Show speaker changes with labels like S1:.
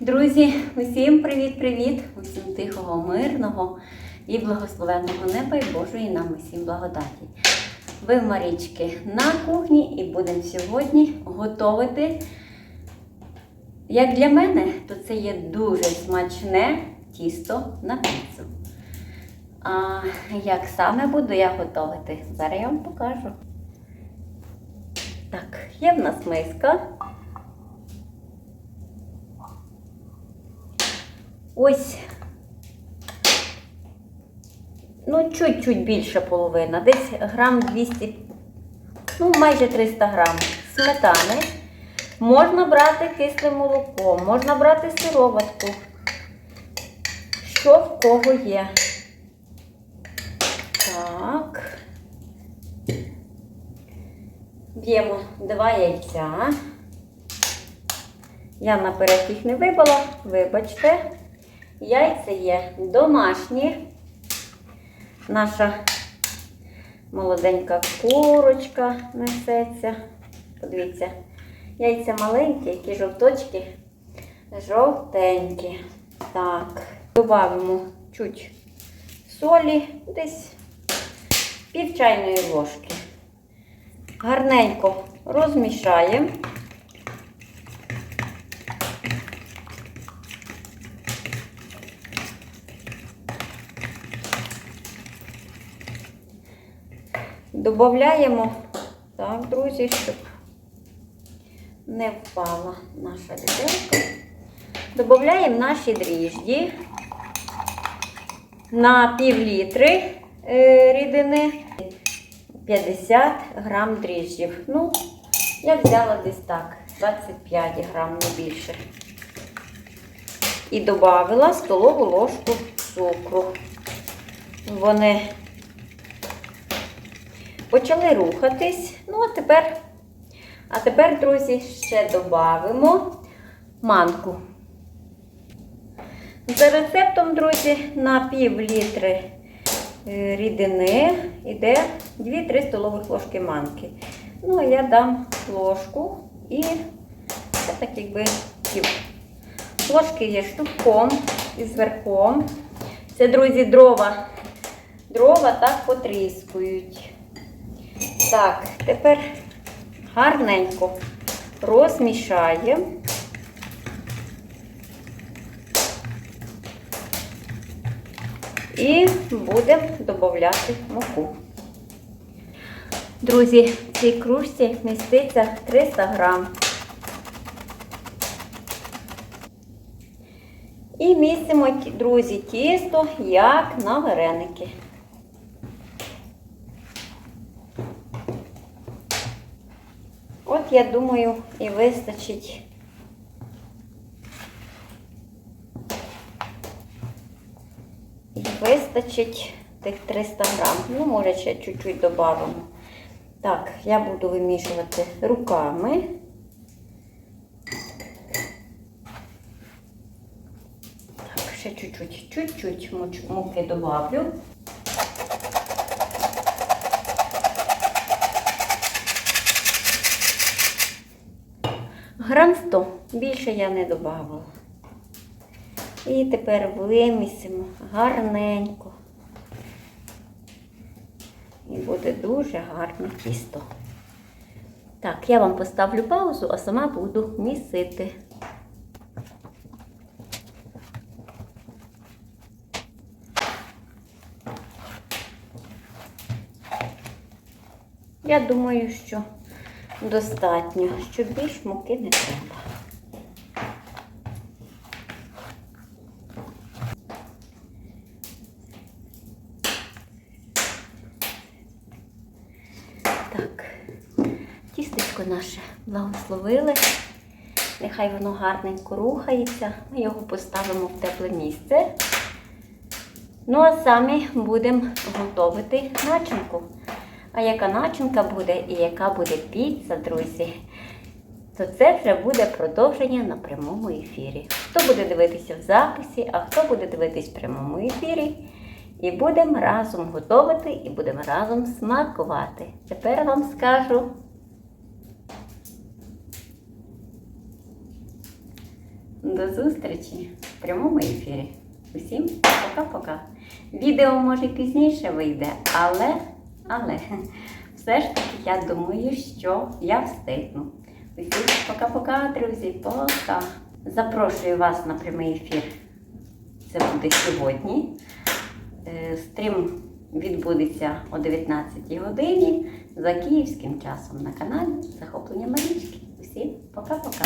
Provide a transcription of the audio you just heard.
S1: Друзі, усім привіт-привіт! Усім тихого, мирного і благословенного неба і Божої нам усім благодаті. Ви Марічки на кухні і будемо сьогодні готувати. Як для мене, то це є дуже смачне тісто на піцу. А як саме буду я готувати? Зараз я вам покажу. Так, є в нас миска. Ось, ну, чуть-чуть більше половина, десь грам 200, ну, майже 300 грам сметани. Можна брати кисле молоко, можна брати сироватку. Що в кого є. Так. Б'ємо два яйця. Я наперед їх не вибила, вибачте. Яйця є домашні. Наша молоденька курочка несеться. Подивіться, яйця маленькі, які жовточки, жовтенькі. Так, додамо чуть солі, десь пів чайної ложки. Гарненько розмішаємо. Добавляємо, так, друзі, щоб не впала наша відерка. Додаємо наші дріжджі на пів літри е, рідини 50 грам дріжджів. Ну, я взяла десь так, 25 грам, не більше. І додала столову ложку цукру. Вони почали рухатись. Ну, а тепер, а тепер, друзі, ще додамо манку. За рецептом, друзі, на пів літри е, рідини йде 2-3 столових ложки манки. Ну, а я дам ложку і це так якби пів. Ложки є штуком і зверхом. Це, друзі, дрова. Дрова так потріскують. Так, тепер гарненько розмішаємо. І будемо додати муку. Друзі, в цій кружці міститься 300 грам. І місимо, друзі, тісто як на вареники. Я думаю, і вистачить. Вистачить тих 300 грам. Ну, може, ще чуть-чуть додамо. Так, я буду вимішувати руками. Так, ще чуть-чуть, чуть-чуть муки добавлю. Грам 100, більше я не додавала. І тепер вимісимо гарненько. І буде дуже гарне тісто. Так, я вам поставлю паузу, а сама буду місити. Я думаю, що достатньо, що більш муки не треба. Так, тістечко наше благословили. Нехай воно гарненько рухається. Ми його поставимо в тепле місце. Ну, а самі будемо готувати начинку. А яка начинка буде і яка буде піца, друзі, то це вже буде продовження на прямому ефірі. Хто буде дивитися в записі, а хто буде дивитись в прямому ефірі. І будемо разом готувати, і будемо разом смакувати. Тепер вам скажу. до зустрічі в прямому ефірі. Усім пока-пока. Відео може пізніше вийде, але, але все ж таки я думаю, що я встигну. Усім пока-пока, друзі, пока. Запрошую вас на прямий ефір. Це буде сьогодні. Е, Стрім відбудеться о 19 годині за київським часом на каналі Захоплення Марічки. Усім пока-пока.